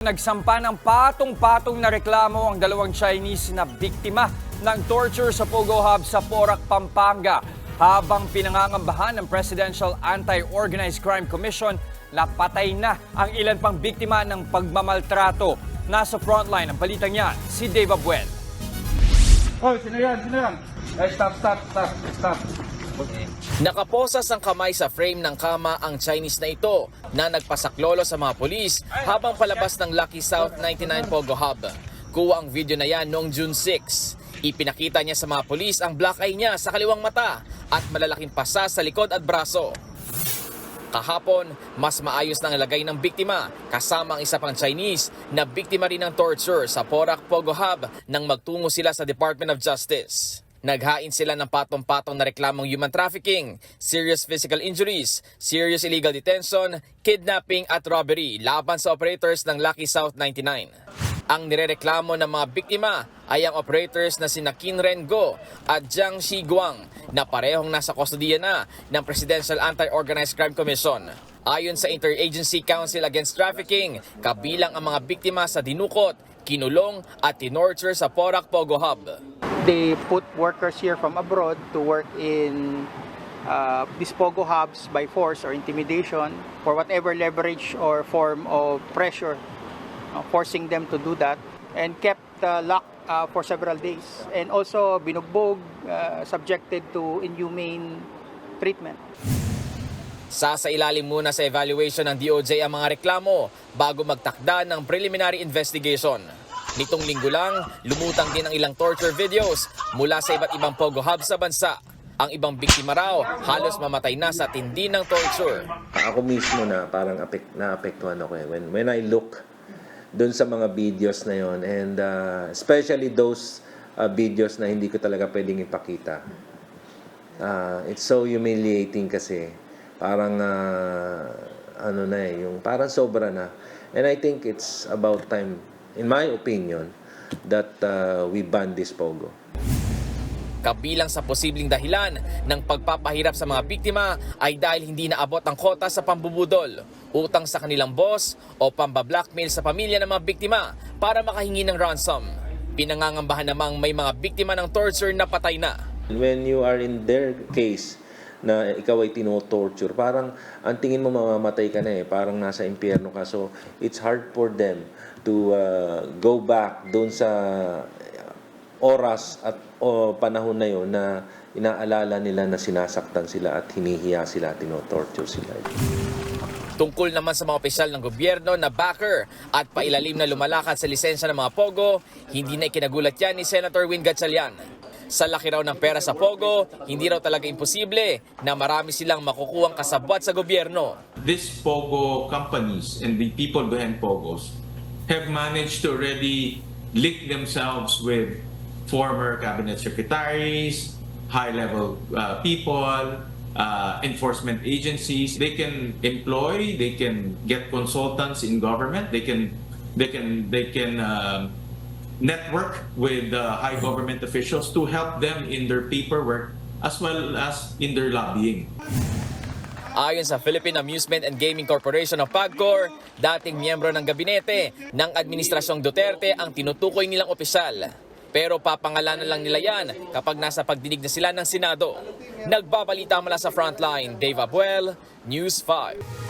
Nagsampa ng patong-patong na reklamo ang dalawang Chinese na biktima ng torture sa Pogo Hub sa Porac, Pampanga. Habang pinangangambahan ng Presidential Anti-Organized Crime Commission na patay na ang ilan pang biktima ng pagmamaltrato. Nasa frontline ng balitang yan, si Dave Abuel. Oh, sino yan? Sino yan? Ay, stop, stop, stop, stop. Nakaposas ang kamay sa frame ng kama ang Chinese na ito na nagpasaklolo sa mga polis habang palabas ng Lucky South 99 Pogo Hub. Kuha ang video na yan noong June 6. Ipinakita niya sa mga polis ang black eye niya sa kaliwang mata at malalaking pasa sa likod at braso. Kahapon, mas maayos na ang lagay ng biktima kasama ang isa pang Chinese na biktima rin ng torture sa Porac Pogo Hub nang magtungo sila sa Department of Justice. Naghain sila ng patong-patong na reklamong human trafficking, serious physical injuries, serious illegal detention, kidnapping at robbery laban sa operators ng Lucky South 99. Ang nirereklamo ng mga biktima ay ang operators na sina Qin Rengo at Jiang Shiguang na parehong nasa kustodiya na ng Presidential Anti-Organized Crime Commission. Ayon sa Interagency Council Against Trafficking, kabilang ang mga biktima sa dinukot, kinulong at tinorture sa Porac Pogo Hub. They put workers here from abroad to work in uh, these pogo hubs by force or intimidation for whatever leverage or form of pressure, uh, forcing them to do that, and kept uh, locked uh, for several days, and also binugbog, uh, subjected to inhumane treatment. Sasa ilalim muna sa evaluation ng DOJ ang mga reklamo bago magtakda ng preliminary investigation. Nitong linggo lang, lumutang din ang ilang torture videos mula sa iba't ibang Pogo Hub sa bansa. Ang ibang biktima raw halos mamatay na sa tindi ng torture. ako mismo na parang apek, naapektuhan ako eh. When, when I look dun sa mga videos na yon and uh, especially those uh, videos na hindi ko talaga pwedeng ipakita. Uh, it's so humiliating kasi parang uh, ano na eh, yung parang sobra na. And I think it's about time, in my opinion, that uh, we ban this pogo. Kabilang sa posibleng dahilan ng pagpapahirap sa mga biktima ay dahil hindi naabot ang kota sa pambubudol, utang sa kanilang boss o pambablackmail sa pamilya ng mga biktima para makahingi ng ransom. Pinangangambahan namang may mga biktima ng torture na patay na. When you are in their case, na ikaw ay tinotorture, parang ang tingin mo mamamatay ka na eh, parang nasa impyerno ka. So, it's hard for them to uh, go back doon sa oras at o panahon na yon na inaalala nila na sinasaktan sila at hinihiya sila, tinotorture sila. Tungkol naman sa mga opisyal ng gobyerno na backer at pailalim na lumalakad sa lisensya ng mga Pogo, hindi na ikinagulat yan ni Senator Win Gatchalian. Sa laki raw ng pera sa Pogo, hindi raw talaga imposible na marami silang makukuhang kasabwat sa gobyerno. these Pogo companies and the people behind Pogos have managed to already link themselves with former cabinet secretaries, high-level uh, people, uh, enforcement agencies. They can employ, they can get consultants in government, they can, they can, they can um, network with uh, high government officials to help them in their paperwork as well as in their lobbying. Ayon sa Philippine Amusement and Gaming Corporation of PAGCOR, dating miyembro ng gabinete ng Administrasyong Duterte ang tinutukoy nilang opisyal. Pero papangalanan lang nila yan kapag nasa pagdinig na sila ng Senado. Nagbabalita mula sa Frontline, Dave Abuel, News 5.